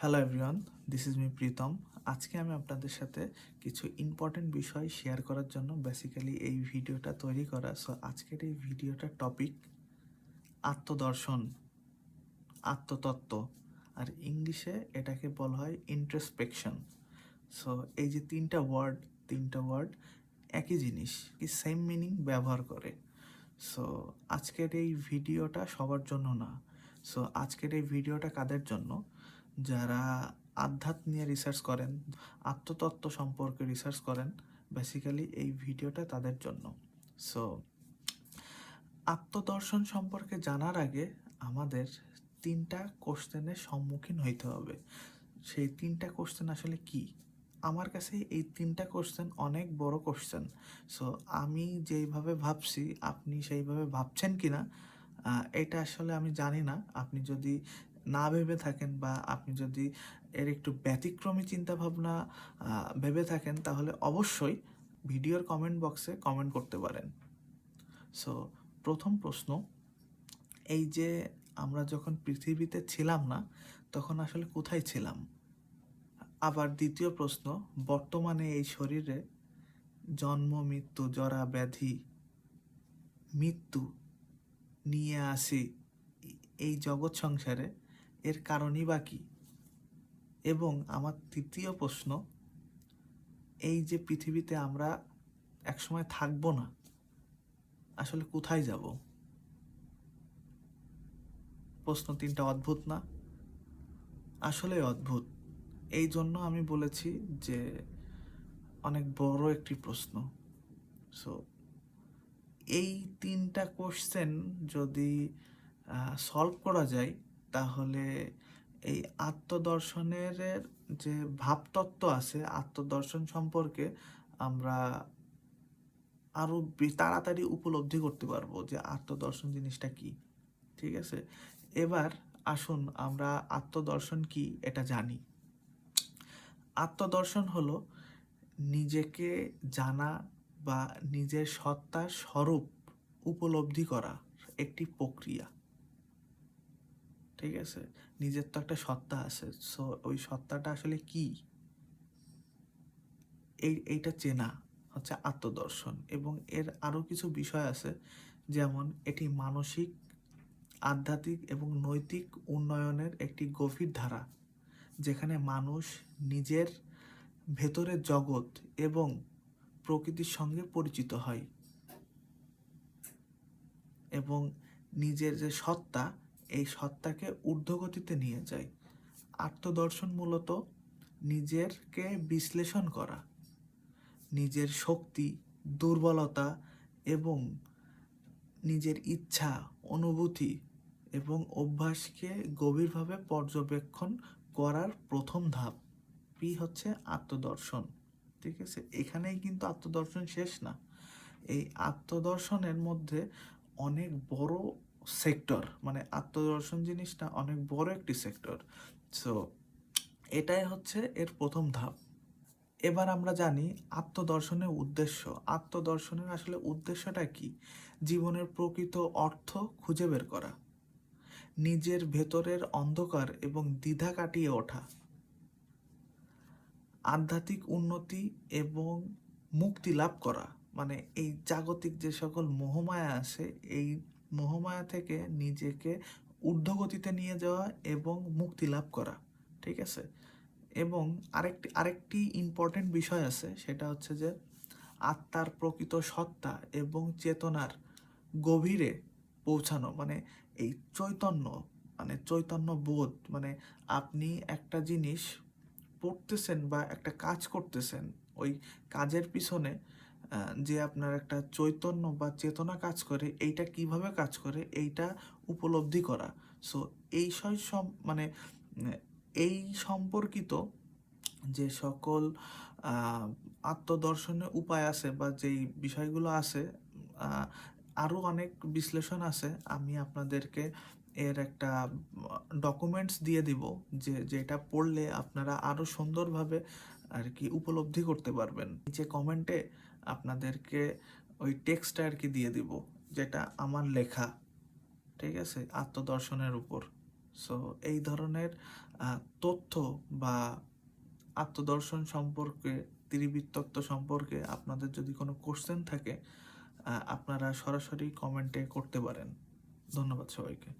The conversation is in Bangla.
Hello everyone this is me Pritam আজকে আমি আপনাদের সাথে কিছু ইম্পর্টেন্ট বিষয় শেয়ার করার জন্য বেসিক্যালি এই ভিডিওটা তৈরি করা। সো আজকের এই ভিডিওটার টপিক আত্মদর্শন, আত্মতত্ত্ব, আর ইংলিশে এটাকে বলা হয় ইন্ট্রোস্পেকশন সো এই যে তিনটা ওয়ার্ড তিনটা ওয়ার্ড একই জিনিস, কি সেম মিনিং ব্যবহার করে। সো আজকের এই ভিডিওটা সবার জন্য না। সো আজকের এই ভিডিওটা কাদের জন্য? যারা আধ্যাত্ম নিয়ে রিসার্চ করেন, আত্মতত্ত্ব সম্পর্কে রিসার্চ করেন বেসিক্যালি এই ভিডিওটা তাদের জন্য। সো আত্মদর্শন সম্পর্কে জানার আগে আমাদের তিনটা কোশ্চেনের সম্মুখীন হইতে হবে। সেই তিনটা কোশ্চেন আসলে কি? আমার কাছে এই তিনটা কোশ্চেন অনেক বড় কোশ্চেন সো আমি যেইভাবে ভাবছি, আপনি সেইভাবে ভাবছেন কি না এটা আসলে আমি জানি না। আপনি যদি না ভেবে থাকেন বা আপনি যদি এর একটু ব্যতিক্রমী চিন্তাভাবনা ভেবে থাকেন, তাহলে অবশ্যই ভিডিওর কমেন্ট বক্সে কমেন্ট করতে পারেন। সো প্রথম প্রশ্ন, এই যে আমরা যখন পৃথিবীতে ছিলাম না, তখন আসলে কোথায় ছিলাম? আবার দ্বিতীয় প্রশ্ন, বর্তমানে এই শরীরে জন্ম, মৃত্যু, জরা, ব্যাধি, মৃত্যু নিয়ে আসি, এই জগৎ সংসারে এর কারণই বা কি? এবং আমার তৃতীয় প্রশ্ন, এই যে পৃথিবীতে আমরা একসময় থাকব না, আসলে কোথায় যাব? প্রশ্ন তিনটা অদ্ভুত না? আসলে অদ্ভুত। এই জন্য আমি বলেছি যে অনেক বড় একটি প্রশ্ন। সো এই তিনটা কোশ্চেন যদি সলভ করা যায় তাহলে এই আত্মদর্শনের যে ভাবতত্ত্ব আছে, আত্মদর্শন সম্পর্কে আমরা আরও তাড়াতাড়ি উপলব্ধি করতে পারব যে আত্মদর্শন জিনিসটা কি, ঠিক আছে? এবার আসুন আমরা আত্মদর্শন কি এটা জানি। আত্মদর্শন হলো নিজেকে জানা বা নিজের সত্তার স্বরূপ উপলব্ধি করা একটি প্রক্রিয়া। ঠিক আছে? নিজের তো একটা সত্তা আছে। সো ওই সত্তাটা আসলে কি? এই, এইটা চেনা হচ্ছে আত্মদর্শন। এবং এর আরও কিছু বিষয় আছে, যেমন এটি মানসিক, আধ্যাত্মিক এবং নৈতিক উন্নয়নের একটি গভীর ধারা, যেখানে মানুষ নিজের ভেতরের জগৎ এবং প্রকৃতির সঙ্গে পরিচিত হয়। এবং নিজের যে সত্তা এই সত্তাকে ঊর্ধ্বগতিতে নিয়ে যায়। আত্মদর্শন মূলত নিজেরকে বিশ্লেষণ করা। নিজের শক্তি, দুর্বলতা এবং নিজের ইচ্ছা, অনুভূতি এবং অভ্যাসকে গভীরভাবে পর্যবেক্ষণ করার প্রথম ধাপ। পি হচ্ছে আত্মদর্শন। ঠিক আছে? এখানেই কিন্তু আত্মদর্শন শেষ না। এই আত্মদর্শনের মধ্যে অনেক বড় সেক্টর মানে আত্মদর্শন জিনিসটা অনেক বড় একটি সেক্টর। সো এটাই হচ্ছে এর প্রথম ধাপ। এবার আমরা জানি আত্মদর্শনের উদ্দেশ্য। আত্মদর্শনের আসলে উদ্দেশ্যটা কি? জীবনের প্রকৃত অর্থ খুঁজে বের করা। নিজের ভেতরের অন্ধকার এবং দ্বিধা কাটিয়ে ওঠা। আধ্যাত্মিক উন্নতি এবং মুক্তি লাভ করা। মানে এই জাগতিক যে সকল মোহমায়া আছে, এই মোহমায়া থেকে নিজেকে ঊর্ধ্বগতিতে নিয়ে যাওয়া এবং মুক্তি লাভ করা, ঠিক আছে? এবং আরেকটি আরেকটি ইম্পর্টেন্ট বিষয় আছে, সেটা হচ্ছে যে আত্মার প্রকৃত সত্তা এবং চেতনার গভীরে পৌঁছানো মানে এই চৈতন্য মানে চৈতন্য বোধ মানে আপনি একটা জিনিস পড়তেছেন বা একটা কাজ করতেছেন, ওই কাজের পিছনে যে আপনার একটা চৈতন্য বা চেতনা কাজ করে, এইটা কীভাবে কাজ করে, এইটা উপলব্ধি করা। সো এই সব মানে এই সম্পর্কিত যে সকল আত্মদর্শনের উপায় আছে বা যেই বিষয়গুলো আছে আরও অনেক বিশ্লেষণ আছে, আমি আপনাদেরকে এর একটা ডকুমেন্টস দিয়ে দিব যে, যেটা পড়লে আপনারা আরও সুন্দরভাবে আর কি উপলব্ধি করতে পারবেন। নিচে কমেন্টে আপনাদেরকে ওই টেক্সটটা আর কি দিয়ে দিব, যেটা আমার লেখা, ঠিক আছে? আত্মদর্শনের উপর। সো এই ধরনের তথ্য বা আত্মদর্শন সম্পর্কে ত্রিবিদ তত্ত্ব সম্পর্কে আপনাদের যদি কোনো কোশ্চেন থাকে আপনারা সরাসরি কমেন্টে করতে পারেন। ধন্যবাদ সবাইকে।